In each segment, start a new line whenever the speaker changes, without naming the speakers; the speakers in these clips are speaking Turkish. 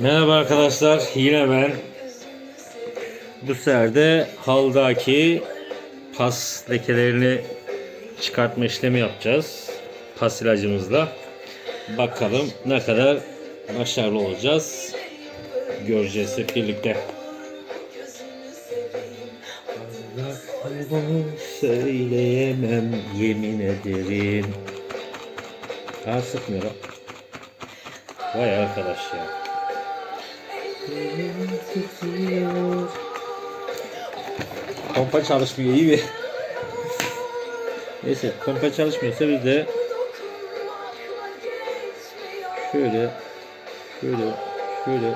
Merhaba arkadaşlar, yine ben. Bu sefer de haldaki pas lekelerini çıkartma işlemi yapacağız. Pas ilacımızla. Bakalım ne kadar başarılı olacağız. Göreceğiz hep birlikte. Söyleyemem yemin ederim. Ha sıkmıyor. ha. Vay arkadaş ya. Kompa çalışmıyor iyi mi? Neyse kompa çalışmıyorsa biz de şöyle şöyle şöyle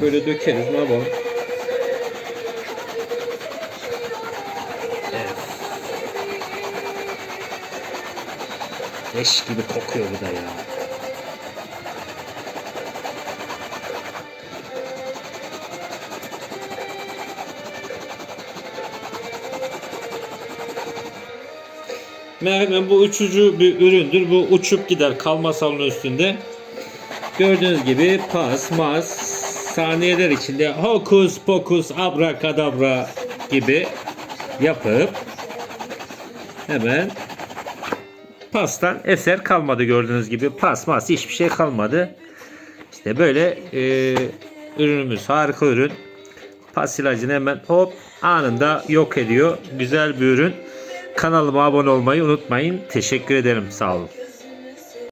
böyle dökeriz ne yapalım? Evet. Leş gibi kokuyor bu da ya. Etmeyin bu uçucu bir üründür. Bu uçup gider kalma salonu üstünde. Gördüğünüz gibi pas, mas, saniyeler içinde hokus pokus abrakadabra gibi yapıp hemen pastan eser kalmadı gördüğünüz gibi. Pas, mas hiçbir şey kalmadı. İşte böyle e, ürünümüz harika ürün. Pas ilacını hemen hop anında yok ediyor. Güzel bir ürün. Kanalıma abone olmayı unutmayın. Teşekkür ederim. Sağ olun.